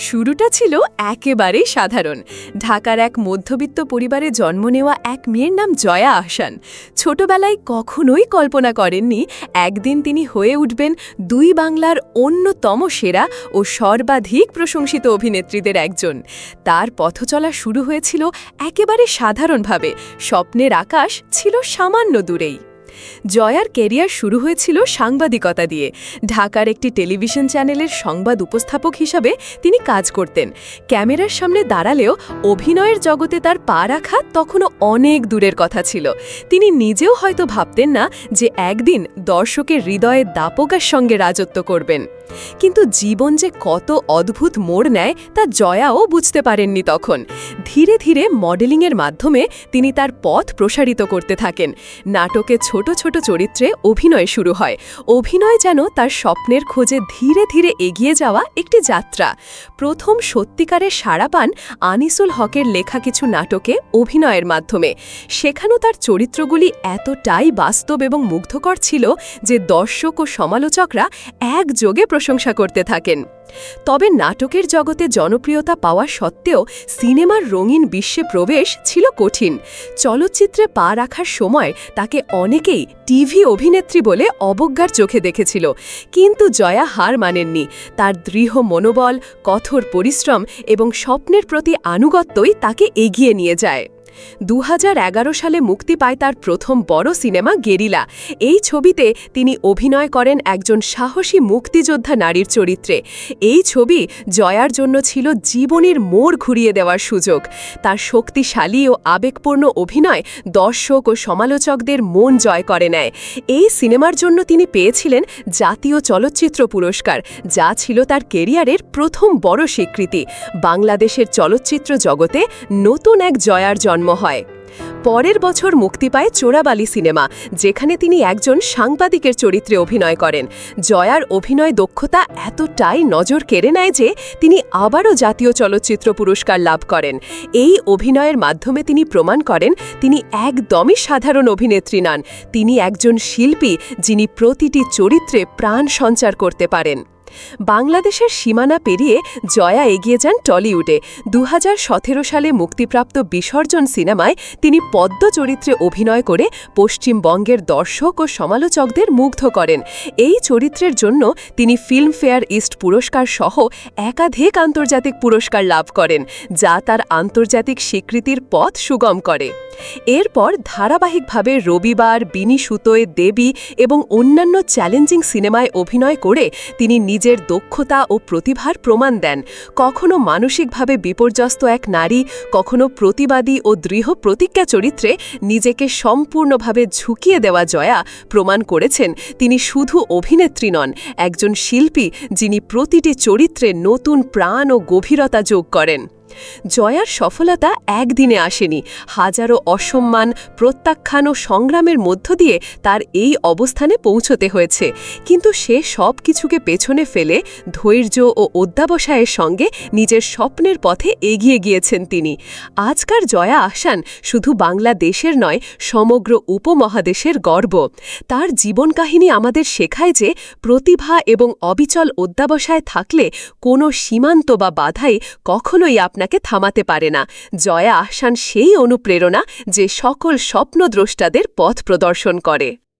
শুরুটা ছিল একেবারেই সাধারণ। ঢাকার এক মধ্যবিত্ত পরিবারে জন্ম নেওয়া এক মেয়ের নাম জয়া আহসান। ছোটবেলায় কখনোই কল্পনা করেননি একদিন তিনি হয়ে উঠবেন দুই বাংলার অন্যতম সেরা ও সর্বাধিক প্রশংসিত অভিনেত্রীদের একজন। তার পথচলা শুরু হয়েছিল একেবারে সাধারণভাবে। স্বপ্নের আকাশ ছিল সামান্য দূরেই। জয়ার কেরিয়ার শুরু হয়েছিল সাংবাদিকতা দিয়ে। ঢাকার একটি টেলিভিশন চ্যানেলের সংবাদ উপস্থাপক হিসাবে তিনি কাজ করতেন। ক্যামেরার সামনে দাঁড়ালেও অভিনয়ের জগতে তার পা রাখা তখনও অনেক দূরের কথা ছিল। তিনি নিজেও হয়তো ভাবতেন না যে একদিন দর্শকের হৃদয়ে দাপকার সঙ্গে রাজত্ব করবেন। কিন্তু জীবন যে কত অদ্ভুত মোড় নেয় তা জয়াও বুঝতে পারেননি তখন। ধীরে ধীরে মডেলিংয়ের মাধ্যমে তিনি তার পথ প্রসারিত করতে থাকেন। নাটকে ছোট ছোট ছোট চরিত্রে অভিনয় শুরু হয়। অভিনয় যেন তার স্বপ্নের খোঁজে ধীরে ধীরে এগিয়ে যাওয়া একটি যাত্রা। প্রথম সত্যিকারের সাড়া পান আনিসুল হকের লেখা কিছু নাটকে অভিনয়ের মাধ্যমে। সেখানেও তার চরিত্রগুলি এতটাই বাস্তব এবং মুগ্ধকর ছিল যে দর্শক ও সমালোচকরা একযোগে প্রশংসা করতে থাকেন। তবে নাটকের জগতে জনপ্রিয়তা পাওয়া সত্ত্বেও সিনেমার রঙিন বিশ্বে প্রবেশ ছিল কঠিন। চলচ্চিত্রে পা রাখার সময় তাকে অনেকেই টিভি অভিনেত্রী বলে অবজ্ঞার চোখে দেখেছিল। কিন্তু জয়া হার মানেননি। তার দৃঢ় মনোবল, কঠোর পরিশ্রম এবং স্বপ্নের প্রতি আনুগত্যই তাকে এগিয়ে নিয়ে যায়। দু হাজার এগারো সালে মুক্তি পায় তার প্রথম বড় সিনেমা গেরিলা। এই ছবিতে তিনি অভিনয় করেন একজন সাহসী মুক্তিযোদ্ধা নারীর চরিত্রে। এই ছবি জয়ার জন্য ছিল জীবনের মোড় ঘুরিয়ে দেওয়ার সুযোগ। তার শক্তিশালী ও আবেগপূর্ণ অভিনয় দর্শক ও সমালোচকদের মন জয় করে নেয়। এই সিনেমার জন্য তিনি পেয়েছিলেন জাতীয় চলচ্চিত্র পুরস্কার, যা ছিল তার কেরিয়ারের প্রথম বড় স্বীকৃতি। বাংলাদেশের চলচ্চিত্র জগতে নতুন এক জয়ার জন্ম হয়। পরের বছর মুক্তি পায় চোরাবালি সিনেমা, যেখানে তিনি একজন সাংবাদিকের চরিত্রে অভিনয় করেন। জয়ার অভিনয় দক্ষতা এতটাই নজর কেড়ে নেয় যে তিনি আবারও জাতীয় চলচ্চিত্র পুরস্কার লাভ করেন। এই অভিনয়ের মাধ্যমে তিনি প্রমাণ করেন, তিনি একদমই সাধারণ অভিনেত্রী নন। তিনি একজন শিল্পী যিনি প্রতিটি চরিত্রে প্রাণ সঞ্চার করতে পারেন। বাংলাদেশের সীমানা পেরিয়ে জয়া এগিয়ে যান টলিউডে। দু হাজার সতেরো সালে মুক্তিপ্রাপ্ত বিসর্জন সিনেমায় তিনি পদ্ম চরিত্রে অভিনয় করে পশ্চিমবঙ্গের দর্শক ও সমালোচকদের মুগ্ধ করেন। এই চরিত্রের জন্য তিনি ফিল্মফেয়ার ইস্ট পুরস্কার সহ একাধিক আন্তর্জাতিক পুরস্কার লাভ করেন, যা তার আন্তর্জাতিক স্বীকৃতির পথ সুগম করে। এরপর ধারাবাহিকভাবে রবিবার বিনি সুতোয় দেবী এবং অন্যান্য চ্যালেঞ্জিং সিনেমায় অভিনয় করে তিনি নিজের দক্ষতা ও প্রতিভার প্রমাণ দেন। কখনো মানসিকভাবে বিপর্যস্ত এক নারী, কখনো প্রতিবাদী ও দৃঢ় প্রতিজ্ঞা চরিত্রে নিজেকে সম্পূর্ণভাবে ঝুঁকিয়ে দেওয়া জয়া প্রমাণ করেছেন তিনি শুধু অভিনেত্রী নন, একজন শিল্পী যিনি প্রতিটি চরিত্রে নতুন প্রাণ ও গভীরতা যোগ করেন। জয়ার সফলতা একদিনে আসেনি। হাজারো অসম্মান, প্রত্যাখ্যান ও সংগ্রামের মধ্য দিয়ে তার এই অবস্থানে পৌঁছতে হয়েছে। কিন্তু সে সব কিছুকে পেছনে ফেলে ধৈর্য ও অধ্যাবসায়ের সঙ্গে নিজের স্বপ্নের পথে এগিয়ে গিয়েছেন তিনি। আজকার জয়া আহসান শুধু বাংলাদেশের নয়, সমগ্র উপমহাদেশের গর্ব। তার জীবন কাহিনী আমাদের শেখায় যে প্রতিভা এবং অবিচল অধ্যাবসায় থাকলে কোনো সীমান্ত বা বাধাই কখনোই আপনাকে থামাতে পারে না। জয়া আহসান সেই অনুপ্রেরণা যে সকল স্বপ্নদ্রষ্টাদের পথ প্রদর্শন করে।